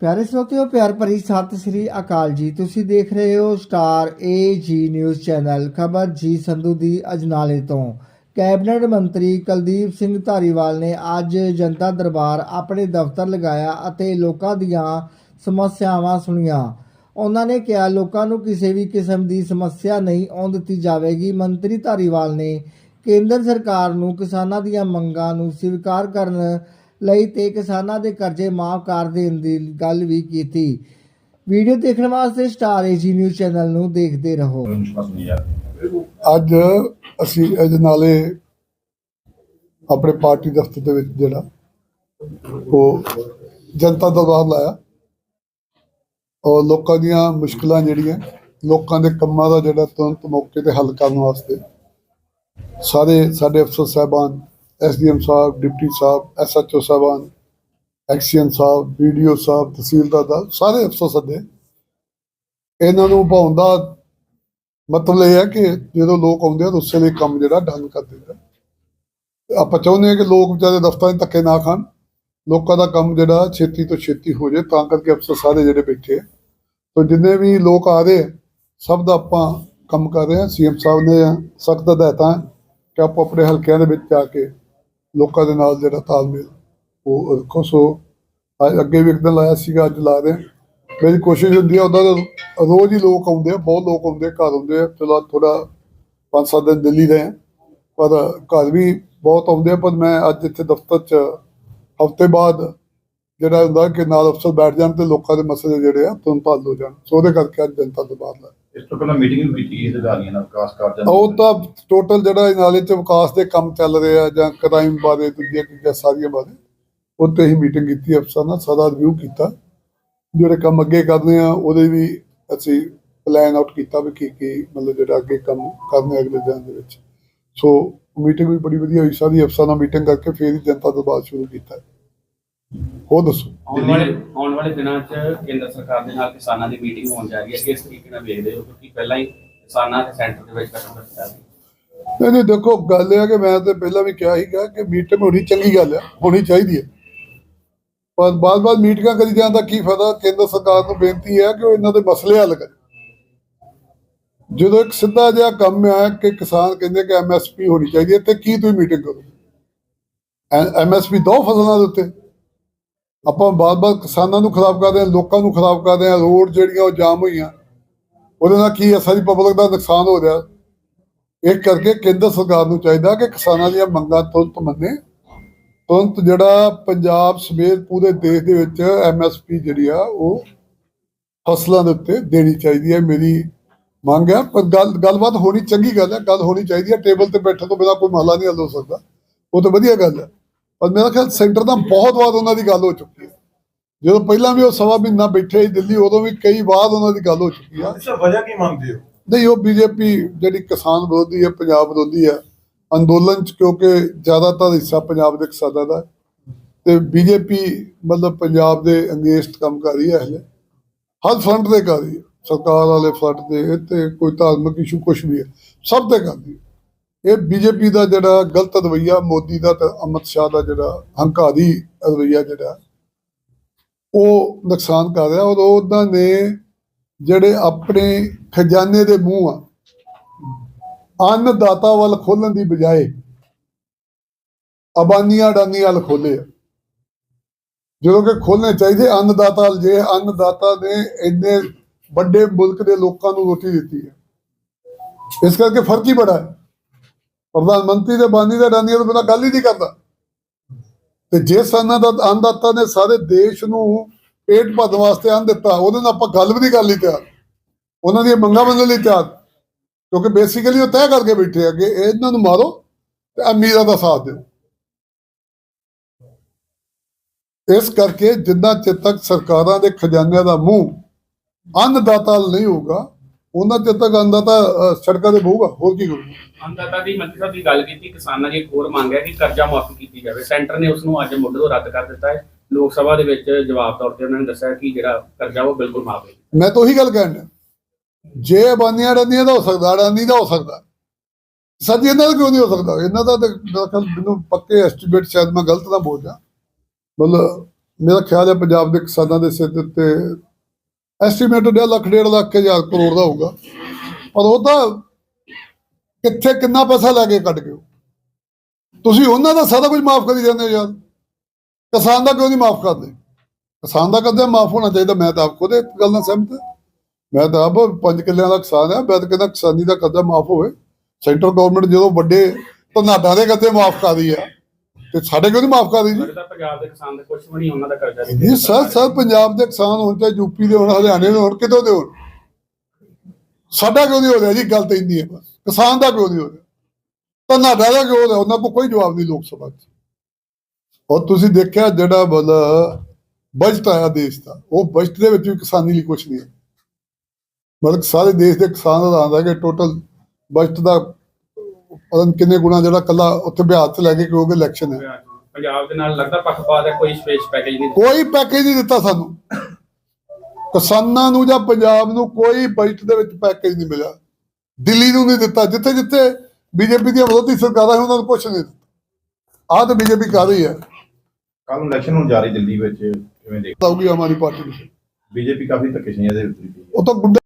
ਪਿਆਰੇ ਸਰੋਤਿਓ, ਪਿਆਰ ਭਰੀ ਸਤਿ ਸ੍ਰੀ ਅਕਾਲ ਜੀ। ਤੁਸੀਂ ਦੇਖ ਰਹੇ ਹੋ ਸਟਾਰ ਏ ਜੀ ਨਿਊਜ਼ ਚੈਨਲ, ਖਬਰ ਜੀ ਸੰਧੂ ਦੀ ਅਜਨਾਲੇ ਤੋਂ। ਕੈਬਨਿਟ ਮੰਤਰੀ ਕੁਲਦੀਪ ਸਿੰਘ ਧਾਰੀਵਾਲ ਨੇ ਅੱਜ ਜਨਤਾ ਦਰਬਾਰ ਆਪਣੇ ਦਫ਼ਤਰ ਲਗਾਇਆ ਅਤੇ ਲੋਕਾਂ ਦੀਆਂ ਸਮੱਸਿਆਵਾਂ ਸੁਣੀਆਂ। ਉਹਨਾਂ ਨੇ ਕਿਹਾ, ਲੋਕਾਂ ਨੂੰ ਕਿਸੇ ਵੀ ਕਿਸਮ ਦੀ ਸਮੱਸਿਆ ਨਹੀਂ ਆਉਣ ਦਿੱਤੀ ਜਾਵੇਗੀ। ਮੰਤਰੀ ਧਾਰੀਵਾਲ ਨੇ ਕੇਂਦਰ ਸਰਕਾਰ ਨੂੰ ਕਿਸਾਨਾਂ ਦੀਆਂ ਮੰਗਾਂ ਨੂੰ ਸਵੀਕਾਰ ਕਰਨ ਲਈ ਤੇ ਕਿਸਾਨਾਂ ਦੇ ਕਰਜ਼ੇ ਮਾਫ ਕਰ ਦੇਣ ਦੀ ਗੱਲ ਵੀ ਕੀਤੀ। ਵੀਡੀਓ ਦੇਖਣ ਵਾਸਤੇ ਸਟਾਰ ਏਜੀ ਨਿਊਜ਼ ਚੈਨਲ ਨੂੰ ਦੇਖਦੇ ਰਹੋ। ਅੱਜ ਅਸੀਂ ਅਜਨਾਲੇ ਆਪਣੇ ਪਾਰਟੀ ਦਫ਼ਤਰ ਦੇ ਵਿੱਚ ਜਿਹੜਾ ਉਹ ਜਨਤਾ ਦਰਬਾਰ ਲਾਇਆ। ਔਰ ਲੋਕਾਂ ਦੀਆਂ ਮੁਸ਼ਕਲਾਂ ਜਿਹੜੀਆਂ, ਲੋਕਾਂ ਦੇ ਕੰਮਾਂ ਦਾ ਜਿਹੜਾ ਤੁਰੰਤ ਮੌਕੇ ਤੇ ਹੱਲ ਕਰਨ ਵਾਸਤੇ ਸਾਰੇ ਸਾਡੇ ਅਫਸਰ ਸਾਹਿਬਾਨ ਐਸਡੀਐਮ ਸਾਹਿਬ, ਡਿਪਟੀ ਸਾਹਿਬ, ਐਸਐਚਓ ਸਾਹਿਬਾਨ ਐਕਸੀਅਨ ਸਾਹਿਬ ਵੀਡੀਓ ਸਾਹਿਬ, ਤਹਿਸੀਲਦਾਰ ਦਾ ਸਾਰੇ ਅਫਸਰ ਸੱਦੇ। ਇਹਨਾਂ ਨੂੰ ਭਾਉਣ ਦਾ ਮਤਲਬ ਇਹ ਹੈ ਕਿ ਜਦੋਂ ਲੋਕ ਆਉਂਦੇ ਆ ਤਾਂ ਉਸੇ ਲਈ ਕੰਮ ਜਿਹੜਾ ਢੰਗ ਕਰ ਦਿੰਦਾ। ਆਪਾਂ ਚਾਹੁੰਦੇ ਹਾਂ ਕਿ ਲੋਕ ਵਿਚਾਰੇ ਦਫ਼ਤਰਾਂ 'ਚ ਧੱਕੇ ਨਾ ਖਾਣ। ਲੋਕਾਂ ਦਾ ਕੰਮ ਜਿਹੜਾ ਛੇਤੀ ਤੋਂ ਛੇਤੀ ਹੋ ਜਾਏ, ਤਾਂ ਕਰਕੇ ਅਫਸਰ ਸਾਰੇ ਜਿਹੜੇ ਬੈਠੇ ਆ। ਤਾਂ ਜਿੰਨੇ ਵੀ ਲੋਕ ਆ ਰਹੇ, ਸਭ ਦਾ ਆਪਾਂ ਕੰਮ ਕਰ ਰਹੇ ਹਾਂ। ਸੀਐਮ ਸਾਹਿਬ ਨੇ ਸਖਤ ਹਦਾਇਤਾਂ ਕਿ ਆਪਾਂ ਆਪਣੇ ਹਲਕਿਆਂ ਦੇ ਵਿੱਚ ਜਾ ਕੇ ਲੋਕਾਂ ਦੇ ਨਾਲ ਜਿਹੜਾ ਤਾਲਮੇਲ ਉਹ ਰੱਖੋ। ਸੋ ਅੱਗੇ ਵੀ ਇੱਕ ਦਿਨ ਲਾਇਆ ਸੀਗਾ ਅੱਜ ਲਾ ਰਹੇ। ਮੇਰੀ ਕੋਸ਼ਿਸ਼ ਹੁੰਦੀ ਹੈ ਉਹਦਾ ਰੋਜ਼ ਹੀ ਲੋਕ ਆਉਂਦੇ ਆ ਬਹੁਤ ਲੋਕ ਆਉਂਦੇ ਆ, ਘਰ ਆਉਂਦੇ ਆ। ਚਲੋ ਥੋੜਾ ਪੰਜ ਸੱਤ ਦਿਨ ਦਿੱਲੀ ਰਹੇ ਪਰ ਘਰ ਵੀ ਬਹੁਤ ਆਉਂਦੇ ਆ ਪਰ ਮੈਂ ਅੱਜ ਇੱਥੇ ਦਫ਼ਤਰ 'ਚ ਹਫ਼ਤੇ ਬਾਅਦ ਜਿਹੜਾ ਹੁੰਦਾ ਕਿ ਨਾਲ ਅਫਸਰ ਬੈਠ ਜਾਣ ਤੇ ਲੋਕਾਂ ਦੇ ਮਸਲੇ ਜਿਹੜੇ ਆ ਤੁਰੰਤ ਹੱਲ ਹੋ ਜਾਣ। ਸੋ ਉਹਦੇ ਕਰਕੇ ਅੱਜ ਜਨਤਾ ਦਰਬਾਰ ਲਾ ਇਸ ਤੋਂ ਪਹਿਲਾਂ ਮੀਟਿੰਗ ਵੀ ਕੀਤੀ ਅਧਿਕਾਰੀਆਂ ਨਾਲ, ਵਿਕਾਸ ਕਾਰਜਾਂ ਦੀ। ਉਹ ਤਾਂ ਟੋਟਲ ਜਿਹੜਾ ਨਾਲੇ 'ਚ ਵਿਕਾਸ ਦੇ ਕੰਮ ਚੱਲ ਰਹੇ ਆ ਜਾਂ ਕ੍ਰਾਈਮ ਬਾਰੇ ਦੂਜੀਆਂ ਚੀਜ਼ਾਂ ਸਾਰੀਆਂ ਬਾਰੇ ਉੱਤੇ ਹੀ ਮੀਟਿੰਗ ਕੀਤੀ ਅਫਸਰ ਨਾਲ, ਸਾਰਾ ਰਿਵਿਊ ਕੀਤਾ। ਜਿਹੜੇ ਕੰਮ ਅੱਗੇ ਕਰਨੇ ਆ, ਉਹਦੇ ਵੀ ਅਸੀਂ ਪਲਾਨ ਆਊਟ ਕੀਤਾ ਵੀ ਕੀ ਕੀ ਮਤਲਬ ਜਿਹੜਾ ਅੱਗੇ ਕੰਮ ਕਰਨੇ ਅਗਲੇ ਦਿਨ ਦੇ ਵਿੱਚ। ਸੋ ਮੀਟਿੰਗ ਵੀ ਬੜੀ ਵਧੀਆ ਹੋਈ, ਸਾਰੀ ਅਫਸਰ ਨਾਲ ਮੀਟਿੰਗ ਕਰਕੇ ਫੇਰ ਹੀ ਜਨਤਾ ਦਰਬਾਰ ਸ਼ੁਰੂ ਕੀਤਾ। ਹੋਰ ਦੱਸੋ। ਆਉਣ ਵਾਲੇ ਆਉਣ ਵਾਲੇ ਦਿਨਾਂ 'ਚ ਕੇਂਦਰ ਸਰਕਾਰ ਦੇ ਨਾਲ ਕਿਸਾਨਾਂ ਦੀ ਮੀਟਿੰਗ ਹੋਣ ਜਾ ਰਹੀ ਹੈ। ਕਿਸ ਤਰੀਕੇ ਨਾਲ ਵੇਖਦੇ ਹੋ? ਕਿਉਂਕਿ ਪਹਿਲਾਂ ਹੀ ਕਿਸਾਨਾਂ ਦੇ ਸੈਂਟਰ ਦੇ ਵਿੱਚ ਕਦਮ ਰੱਖਿਆ ਸੀ। ਨਹੀਂ ਨਹੀਂ ਦੇਖੋ ਗੱਲ ਇਹ ਹੈ ਕਿ ਮੈਂ ਤੇ ਪਹਿਲਾਂ ਵੀ ਕਿਹਾ ਸੀਗਾ ਕਿ ਮੀਟਿੰਗ ਹੋਣੀ ਚੰਗੀ ਗੱਲ ਹੈ ਹੋਣੀ ਚਾਹੀਦੀ ਹੈ ਪਰ ਬਾਰ-ਬਾਰ ਮੀਟਿੰਗਾਂ ਕਰੀ ਜਾਣ ਦਾ ਕੀ ਫਾਇਦਾ? ਕੇਂਦਰ ਸਰਕਾਰ ਨੂੰ ਬੇਨਤੀ ਹੈ ਕਿ ਉਹ ਇਹਨਾਂ ਦੇ ਮਸਲੇ ਹੱਲ ਕਰੇ। ਜਦੋਂ ਇੱਕ ਸਿੱਧਾ ਜਿਹਾ ਕੰਮ ਹੈ ਕਿ ਕਿਸਾਨ ਕਹਿੰਦੇ ਕਿ ਐਮਐਸਪੀ ਹੋਣੀ ਚਾਹੀਦੀ ਹੈ ਤੇ ਕੀ ਤੁਸੀਂ ਮੀਟਿੰਗ ਕਰੋ ਐਮਐਸਪੀ ਦੋ ਫਸਲਾਂ ਦੇ ਉੱਤੇ। ਆਪਾਂ ਬਾਰ-ਬਾਰ ਕਿਸਾਨਾਂ ਨੂੰ ਖਰਾਬ ਕਰਦੇ ਹਾਂ, ਲੋਕਾਂ ਨੂੰ ਖਰਾਬ ਕਰਦੇ ਹਾਂ, ਰੋਡ ਜਿਹੜੀਆਂ ਉਹ ਜਾਮ ਹੋਈਆਂ। ਉਹਦੇ ਨਾਲ ਕੀ ਹੈ, ਸਾਰੀ ਪਬਲਿਕ ਦਾ ਨੁਕਸਾਨ ਹੋ ਰਿਹਾ। ਇਹ ਕਰਕੇ ਕੇਂਦਰ ਸਰਕਾਰ ਨੂੰ ਚਾਹੀਦਾ ਕਿ ਕਿਸਾਨਾਂ ਦੀਆਂ ਮੰਗਾਂ ਤੁਰੰਤ ਮੰਨੇ। ਤੁਰੰਤ ਜਿਹੜਾ ਪੰਜਾਬ ਸਮੇਤ ਪੂਰੇ ਦੇਸ਼ ਦੇ ਵਿੱਚ ਐਮਐਸਪੀ ਜਿਹੜੀ ਆ, ਉਹ ਫਸਲਾਂ ਦੇ ਉੱਤੇ ਦੇਣੀ ਚਾਹੀਦੀ ਹੈ। ਮੇਰੀ ਮੰਗ ਹੈ, ਪਰ ਗੱਲ, ਗੱਲਬਾਤ ਹੋਣੀ ਚੰਗੀ ਗੱਲ ਹੈ। ਗੱਲ ਹੋਣੀ ਚਾਹੀਦੀ ਹੈ। ਟੇਬਲ ਤੇ ਬੈਠਣ ਤੋਂ ਬਿਨਾਂ ਕੋਈ ਮਹਲਾ ਨਹੀਂ ਹੱਲ ਹੋ ਸਕਦਾ। ਉਹ ਤਾਂ ਵਧੀਆ ਗੱਲ ਹੈ। ਪਰ ਮੇਰਾ ਖਿਆਲ ਸੈਂਟਰ ਦਾ ਬਹੁਤ ਵਾਰ ਉਹਨਾਂ ਦੀ ਗੱਲ ਹੋ ਚੁੱਕੀ ਹੈ। ਜਦੋਂ ਪਹਿਲਾਂ ਵੀ ਉਹ ਸਵਾ ਮਹੀਨਾ ਬੈਠੇ ਸੀ ਦਿੱਲੀ ਉਦੋਂ ਵੀ ਕਈ ਵਾਰ ਉਹਨਾਂ ਦੀ ਗੱਲ ਹੋ ਚੁੱਕੀ ਆ ਅੱਛਾ ਵਜ੍ਹਾ ਕੀ ਮੰਨਦੇ ਹੋ? ਨਹੀਂ ਉਹ ਬੀਜੇਪੀ ਜਿਹੜੀ ਕਿਸਾਨ ਵਿਰੋਧੀ ਹੈ ਪੰਜਾਬ ਵਿਰੋਧੀ ਹੈ ਅੰਦੋਲਨ ਚ ਕਿਉਂਕਿ ਜ਼ਿਆਦਾਤਰ ਹਿੱਸਾ ਪੰਜਾਬ ਦੇ ਕਿਸਾਨਾਂ ਦਾ ਤੇ ਬੀਜੇਪੀ ਮਤਲਬ ਪੰਜਾਬ ਦੇ ਅੰਗੇਸਟ ਕੰਮ ਕਰ ਰਹੀ ਹੈ ਹਲੇ। ਹਰ ਫਰੰਟ ਤੇ ਕਰ ਰਹੀ ਹੈ। ਸਰਕਾਰ ਵਾਲੇ ਫਰੰਟ ਤੇ ਇੱਥੇ ਕੋਈ ਧਾਰਮਿਕ ਇਸ਼ੂ ਕੁਝ ਵੀ ਹੈ ਸਭ ਤੇ ਕਰਦੀ ਹੈ। ਇਹ ਬੀਜੇਪੀ ਦਾ ਜਿਹੜਾ ਗਲਤ ਰਵਈਆ ਮੋਦੀ ਦਾ ਤੇ ਅਮਿਤ ਸ਼ਾਹ ਦਾ ਜਿਹੜਾ ਹੰਕਾਰੀ ਰਵਈਆ ਜਿਹੜਾ, ਉਹ ਨੁਕਸਾਨ ਕਰ ਰਿਹਾ ਔਰ ਉਹਨਾਂ ਨੇ ਜਿਹੜੇ ਆਪਣੇ ਖਜ਼ਾਨੇ ਦੇ ਮੂੰਹ ਆ, ਅੰਨਦਾਤਾ ਵੱਲ ਖੋਲਣ ਦੀ ਬਜਾਏ ਅਬਾਨੀਆਂ ਡਾਨੀਆਂ ਵੱਲ ਖੋਲੇ ਆ। ਜਦੋਂ ਕਿ ਖੋਲਣੇ ਚਾਹੀਦੇ, ਅੰਨਦਾਤਾ ਵੱਲ, ਜੇ ਅੰਨਦਾਤਾ ਨੇ ਇੰਨੇ ਵੱਡੇ ਮੁਲਕ ਦੇ ਲੋਕਾਂ ਨੂੰ ਰੋਟੀ ਦਿੱਤੀ ਹੈ ਇਸ ਕਰਕੇ ਫ਼ਰਕ ਹੀ ਬੜਾ ਹੈ। ਪ੍ਰਧਾਨ ਮੰਤਰੀ ਦੇ ਬਾਨੀ ਦੇ ਡਾਨੀਆਂ ਤੋਂ ਬਿਨਾਂ ਗੱਲ ਹੀ ਨਹੀਂ ਕਰਦਾ। ਤੇ ਜੇ ਸਾਨਾ ਦਾ ਅੰਨਦਾਤਾ ਨੇ ਸਾਰੇ ਦੇਸ਼ ਨੂੰ ਪੇਟ ਭਰਨ ਵਾਸਤੇ ਅੰਨ ਦਿੱਤਾ, ਉਹਦੇ ਨਾਲ ਆਪਾਂ ਗੱਲ ਵੀ ਨਹੀਂ ਕਰ ਲਈ ਤਿਆਰ। ਉਹਨਾਂ ਦੀਆਂ ਮੰਗਾਂ ਮੰਨਣ ਲਈ ਤਿਆਰ। ਕਿਉਂਕਿ ਬੇਸਿਕਲੀ ਉਹ ਤੈਅ ਕਰਕੇ ਬੈਠੇ ਆ ਕਿ ਇਹਨਾਂ ਨੂੰ ਮਾਰੋ ਤੇ ਅਮੀਰਾਂ ਦਾ ਸਾਥ ਦਿਓ। ਇਸ ਕਰਕੇ ਜਿੰਨਾ ਚਿਰ ਤੱਕ ਸਰਕਾਰਾਂ ਦੇ ਖਜ਼ਾਨਿਆਂ ਦਾ ਮੂੰਹ ਅੰਨਦਾਤਾ ਨਹੀਂ ਹੋਊਗਾ ਉਹਨਾਂ ਚਿਰ ਤੱਕ ਅੰਨਦਾਤਾ ਅਹ, ਸੜਕਾਂ ਤੇ ਬਹੂਗਾ ਹੋਰ ਕੀ ਕਰੂਗਾ? ਅੰਦਾਤਾ ਦੀ ਮੰਤਰੀ ਸਾਹਿਬ ਦੀ ਗੱਲ ਕੀਤੀ ਕਿਸਾਨਾਂ ਦੀ ਇੱਕ ਹੋਰ ਮੰਗ ਹੈ ਕਿ ਕਰਜ਼ਾ ਮਾਫੀ ਕੀਤੀ ਜਾਵੇ। ਸੈਂਟਰ ਨੇ ਉਸ ਨੂੰ ਅੱਜ ਮੁੱਢ ਤੋਂ ਰੱਦ ਕਰ ਦਿੱਤਾ ਹੈ। ਲੋਕ ਸਭਾ ਦੇ ਵਿੱਚ ਜਵਾਬ ਤੌਰ ਤੇ ਉਹਨਾਂ ਨੇ ਦੱਸਿਆ ਕਿ ਜਿਹੜਾ ਕਰਜ਼ਾ ਉਹ ਬਿਲਕੁਲ ਮਾਫ ਹੈ। ਮੈਂ ਤਾਂ ਉਹੀ ਗੱਲ ਕਹਿਣ ਡਿਆ। ਜੇ ਅਬਾਨੀਆਂ ਅਡਾਨੀਆਂ ਦਾ ਹੋ ਸਕਦਾ ਅਡਾਨੀ ਦਾ ਹੋ ਸਕਦਾ। ਸੱਚ ਇਹਨਾਂ ਦਾ ਕਿਉਂ ਨਹੀਂ ਹੋ ਸਕਦਾ? ਇਹਨਾਂ ਦਾ ਤਾਂ ਮੇਰਾ ਖਿਆਲ ਮੈਨੂੰ ਪੱਕੇ ਐਸਟੀਮੇਟ ਸ਼ਾਇਦ ਮੈਂ ਗਲਤ ਨਾ ਬੋਲ ਜਾ। ਮਤਲਬ ਮੇਰਾ ਖਿਆਲ ਹੈ ਪੰਜਾਬ ਦੇ ਕਿਸਾਨਾਂ ਦੇ ਸਿਰ ਦੇ ਉੱਤੇ ਐਸਟੀਮੇਟਡ ਹੈ ਲੱਖ, ਡੇਢ ਲੱਖ ਕੇ ਹਜ਼ਾਰ ਕਰੋੜ ਦਾ ਹੋਊਗਾ। ਪਰ ਉਹ ਤਾਂ ਕਿੱਥੇ ਕਿੰਨਾ ਪੈਸਾ ਲੈ ਕੇ ਕੱਢ ਗਏ ਉਹ? ਤੁਸੀਂ ਉਹਨਾਂ ਦਾ ਸਾਰਾ ਕੁਝ ਮਾਫ ਕਰੀ ਜਾਂਦੇ ਹੋ ਯਾਰ। ਕਿਸਾਨ ਦਾ ਕਿਉਂ ਨਹੀਂ ਮਾਫ ਕਰਦੇ? ਕਿਸਾਨ ਦਾ ਕਦੇ ਮਾਫ ਹੋਣਾ ਚਾਹੀਦਾ, ਮੈਂ ਤਾਂ ਆਪ ਖੁਦ ਇਹ ਗੱਲ ਨਾਲ ਸਹਿਮਤ ਹਾਂ। ਮੈਂ ਤਾਂ ਆਪ ਪੰਜ ਕਿੱਲਿਆਂ ਦਾ ਕਿਸਾਨ ਹੈ, ਮੈਂ ਤਾਂ ਕਹਿੰਦਾ ਕਿਸਾਨੀ ਦਾ ਕਰਜ਼ਾ ਮਾਫ ਹੋਵੇ। ਸੈਂਟਰ ਗਵਰਨਮੈਂਟ ਜਦੋਂ ਵੱਡੇ ਧਨਾਡਾਂ ਦੇ ਕਰਜ਼ੇ ਮਾਫ ਕਰਦੀ ਆ ਤੇ ਸਾਡੇ ਕਿਉਂ ਨਹੀਂ ਮਾਫ ਕਰਦੀ ਜੀ? ਲੱਗਦਾ ਪੰਜਾਬ ਦੇ ਕਿਸਾਨ ਦੇ ਕੁਝ ਵੀ ਨਹੀਂ ਉਹਨਾਂ ਦਾ ਕਰਜ਼ਾ ਜੀ ਸਰ ਸਰ ਪੰਜਾਬ ਦੇ ਕਿਸਾਨ ਹੋਣ ਚਾਹੇ ਯੂਪੀ ਦੇ ਹੋਣ ਹਰਿਆਣੇ ਦੇ ਹੋਣ ਕਿਤੋਂ ਦੇ ਹੋਣ। ਸਾਡਾ ਕਿਉਂ ਨਹੀਂ ਹੋ ਰਿਹਾ ਜੀ ਗੱਲ ਤਾਂ ਇੰਨੀ ਹੈ ਬਸ। ਕਿਸਾਨ ਦਾ ਕਿਉਂ ਨਹੀਂ ਹੋ ਰਿਹਾ? ਧਨਾਡਾ ਦਾ ਕਿਉਂ ਹੋ ਰਿਹਾ? ਉਹਨਾਂ ਕੋਲ ਕੋਈ ਜਵਾਬ ਨਹੀਂ ਲੋਕ ਸਭਾ 'ਚ। ਔਰ ਤੁਸੀਂ ਦੇਖਿਆ ਜਿਹੜਾ ਬਲ ਬਜਟ ਆਇਆ ਦੇਸ਼ ਦਾ ਉਹ ਬਜਟ ਦੇ ਵਿੱਚ ਵੀ ਕਿਸਾਨੀ ਲਈ ਕੁਝ ਨਹੀਂ ਹੈ। ਮਤਲਬ ਸਾਰੇ ਦੇਸ਼ ਦੇ ਕਿਸਾਨ ਦਾ ਆਂਦਾ ਕਿ ਟੋਟਲ ਬਜਟ ਦਾ ਪਤਾ ਨੀ ਕਿੰਨੇ ਗੁਣਾ ਜਿਹੜਾ ਕੱਲਾ ਉੱਥੇ ਬਿਹਾਰ 'ਚ ਲੈ ਕੇ ਕਿਉਂਕਿ ਇਲੈਕਸ਼ਨ ਹੈ। ਪੰਜਾਬ ਦੇ ਨਾਲ ਲੱਗਦਾ ਪੱਖਪਾਤ ਹੈ ਕੋਈ ਸਪੇਸ ਪੈਕੇਜ ਨਹੀਂ ਕੋਈ ਪੈਕੇਜ ਨਹੀਂ ਦਿੱਤਾ ਸਾਨੂੰ। ਕਿਸਾਨਾਂ ਨੂੰ ਜਾਂ ਪੰਜਾਬ ਨੂੰ ਕੋਈ ਬਜਟ ਦੇ ਵਿੱਚ ਪੈਕੇਜ ਨਹੀਂ ਮਿਲਿਆ। ਦਿੱਲੀ ਨੂੰ ਨਹੀਂ ਦਿੱਤਾ। ਜਿੱਥੇ ਜਿੱਥੇ ਬੀਜੇਪੀ ਦੀਆਂ ਵਿਰੋਧੀ ਸਰਕਾਰਾਂ ਹੈ ਉਹਨਾਂ ਨੂੰ ਕੁਛ ਨਹੀਂ ਦਿੱਤਾ। ਆਹ ਤਾਂ ਬੀਜੇਪੀ ਕਰ ਰਹੀ ਹੈ। ਕੱਲ ਨੂੰ ਇਲੈਕਸ਼ਨ ਹੋਣ ਜਾ ਰਹੀ ਦਿੱਲੀ ਵਿੱਚ ਕਿਵੇਂ ਦੇਖ ਆਊਗੀ ਆਮ ਆਦਮੀ ਪਾਰਟੀ ਨੂੰ ਬੀਜੇਪੀ ਕਾਫੀ ਧੱਕੇਸ਼ਾਹੀਆਂ ਦੇ ਵਿੱਚ ਉਹ ਤਾਂ ਗੁੰਡੇ